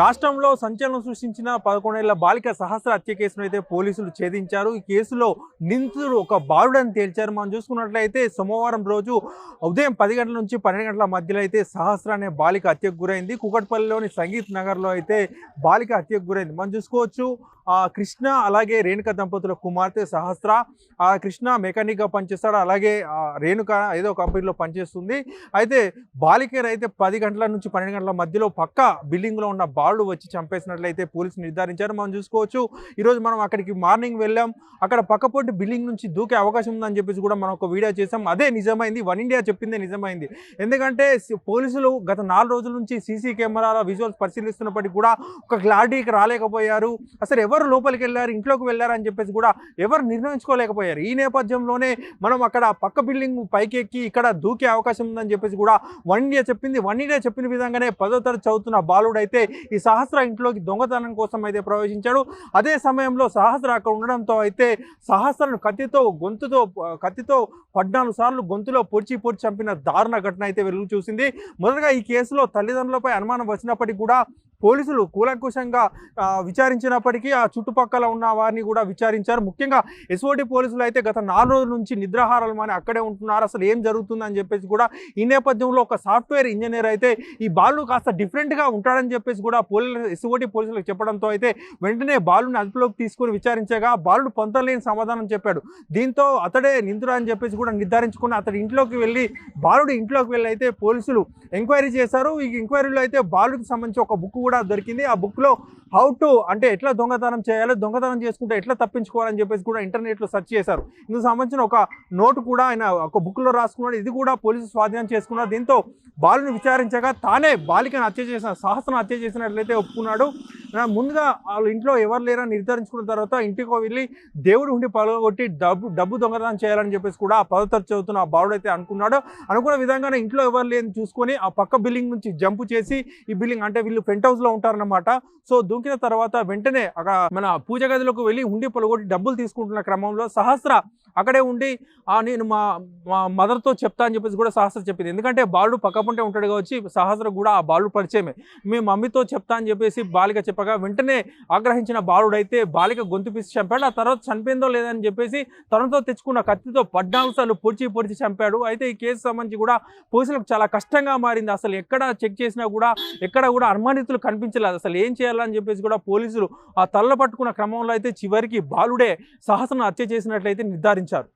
రాష్ట్రంలో సంచలనం సృష్టించిన పదకొండేళ్ళ బాలిక సహస్ర హత్య కేసును అయితే పోలీసులు ఛేదించారు. ఈ కేసులో నిందితుడు ఒక బాలుడని తేల్చారు. మనం చూసుకున్నట్లయితే సోమవారం రోజు ఉదయం పది గంటల నుంచి పన్నెండు గంటల మధ్యలో అయితే సహస్ర అనే బాలిక హత్యకు గురైంది. కుకట్పల్లిలోని సంగీత్ నగర్లో అయితే బాలిక హత్యకు గురైంది. మనం చూసుకోవచ్చు ఆ కృష్ణ అలాగే రేణుక దంపతుల కుమార్తె సహస్ర ఆ కృష్ణ మెకానిక్గా పనిచేస్తాడు. అలాగే రేణుక ఏదో కంపెనీలో పనిచేస్తుంది. అయితే బాలికను అయితే పది గంటల నుంచి పన్నెండు గంటల మధ్యలో పక్క బిల్డింగ్లో ఉన్న బాలుడు వచ్చి చంపేసినట్లయితే పోలీసులు నిర్ధారించారు. మనం చూసుకోవచ్చు ఈరోజు మనం అక్కడికి మార్నింగ్ వెళ్ళాం. అక్కడ పక్కపొంటి బిల్డింగ్ నుంచి దూకే అవకాశం ఉందని చెప్పేసి కూడా మనం ఒక వీడియో చేసాం అదే నిజమైంది. వన్ ఇండియా చెప్పిందే నిజమైంది. ఎందుకంటే పోలీసులు గత నాలుగు రోజుల నుంచి సీసీ కెమెరాల విజువల్స్ పరిశీలిస్తున్నప్పటికీ కూడా ఒక క్లారిటీకి రాలేకపోయారు. అసలు ఎవరు లోపలికి వెళ్ళారు ఇంట్లోకి వెళ్ళారు అని చెప్పేసి కూడా ఎవరు నిర్ణయించుకోలేకపోయారు. ఈ నేపథ్యంలోనే మనం అక్కడ పక్క బిల్డింగ్ పైకి ఎక్కి ఇక్కడ దూకే అవకాశం ఉందని చెప్పేసి కూడా వన్ ఇండియా చెప్పింది. వన్ ఇండియా చెప్పిన విధంగానే పదో తరగతి చదువుతున్న బాలుడు అయితే ఈ సహస్ర ఇంట్లోకి దొంగతనం కోసం అయితే ప్రవేశించాడు. అదే సమయంలో సహస్ర అక్కడ ఉండడంతో అయితే సహస్రను కత్తితో గొంతుతో కత్తితో పద్నాలుగు సార్లు గొంతులో పొడిచి పొడిచి చంపిన దారుణ ఘటన అయితే వెలుగు చూసింది. మొదటగా ఈ కేసులో తల్లిదండ్రులపై అనుమానం వచ్చినప్పటికీ కూడా పోలీసులు కూలంకుషంగా విచారించినప్పటికీ ఆ చుట్టుపక్కల ఉన్న వారిని కూడా విచారించారు. ముఖ్యంగా ఎస్ఓటి పోలీసులు అయితే గత నాలుగు రోజుల నుంచి నిద్రాహారాలు మాని అక్కడే ఉంటున్నారు. అసలు ఏం జరుగుతుందని చెప్పేసి కూడా ఈ నేపథ్యంలో ఒక సాఫ్ట్వేర్ ఇంజనీర్ అయితే ఈ బాలు కాస్త డిఫరెంట్గా ఉంటాడని చెప్పేసి కూడా పోలీసు ఎస్ఓటి పోలీసులకు చెప్పడంతో అయితే వెంటనే బాలుని అదుపులోకి తీసుకొని విచారించగా బాలుడు పొంతలేని సమాధానం చెప్పాడు. దీంతో అతడే నిందుడు అని చెప్పేసి కూడా నిర్ధారించుకుని అతడి ఇంట్లోకి వెళ్ళి బాలుడు ఇంట్లోకి వెళ్ళి అయితే పోలీసులు ఎంక్వైరీ చేశారు. ఈ ఎంక్వైరీలో అయితే బాలుడికి సంబంధించి ఒక బుక్ కూడా దొరికింది. ఆ బుక్లో హౌ టు అంటే ఎట్లా దొంగతనం చేయాలో దొంగతనం చేసుకుంటే ఎట్లా తప్పించుకోవాలని చెప్పేసి కూడా ఇంటర్నెట్లో సెర్చ్ చేశారు. ఇందుకు సంబంధించిన ఒక నోటు కూడా ఆయన ఒక బుక్లో రాసుకున్నాడు. ఇది కూడా పోలీసు స్వాధీనం చేసుకున్నారు. దీంతో బాలుని విచారించగా తానే బాలికను హత్య చేసిన సాహసను హత్య చేసినట్లయితే ఒప్పుకున్నాడు. ముందుగా వాళ్ళ ఇంట్లో ఎవరు లేరని నిర్ధారించుకున్న తర్వాత ఇంటికి వెళ్ళి దేవుడు ఉండి పలగొట్టి డబ్బు డబ్బు దొంగతనం చేయాలని చెప్పేసి కూడా ఆ పదో తరగతి చదువుతున్న ఆ బాలుడు అయితే అనుకున్నాడు. అనుకున్న విధంగానే ఇంట్లో ఎవరు లేని చూసుకొని ఆ పక్క బిల్డింగ్ నుంచి జంప్ చేసి ఈ బిల్డింగ్ అంటే వీళ్ళు పెంట్ హౌస్లో ఉంటారన్నమాట. సో దూకిన తర్వాత వెంటనే అక్కడ మన పూజ గదిలోకి వెళ్ళి ఉండి పొలగొట్టి డబ్బులు తీసుకుంటున్న క్రమంలో సహస్ర అక్కడే ఉండి ఆ నేను మా మా మదర్తో చెప్తా అని చెప్పేసి కూడా సహస్ర చెప్పింది. ఎందుకంటే బాలుడు పక్కపుంటే ఉంటాడు వచ్చి సహస్ర కూడా ఆ బాలుడు పరిచయమే. మీ మమ్మీతో చెప్తా అని చెప్పేసి బాలిక చెప్పగా వెంటనే ఆగ్రహించిన బాలుడు అయితే బాలిక గొంతు పిసి చంపాడు. ఆ తర్వాత చనిపోయిందో లేదని చెప్పేసి తనతో తెచ్చుకున్న కత్తితో పద్నాలుగు సార్లు పొడిచి పొడిచి చంపాడు. అయితే ఈ కేసు సంబంధించి కూడా పోలీసులకు చాలా కష్టంగా మారింది. అసలు ఎక్కడ చెక్ చేసినా కూడా ఎక్కడ కూడా అనుమానితులు కనిపించలేదు. అసలు ఏం చేయాలని చెప్పేసి కూడా పోలీసులు ఆ తల్ల పట్టుకున్న క్రమంలో అయితే చివరికి బాలుడే సహస్రను హత్య చేసినట్లయితే నిర్ధారించారు pinchar.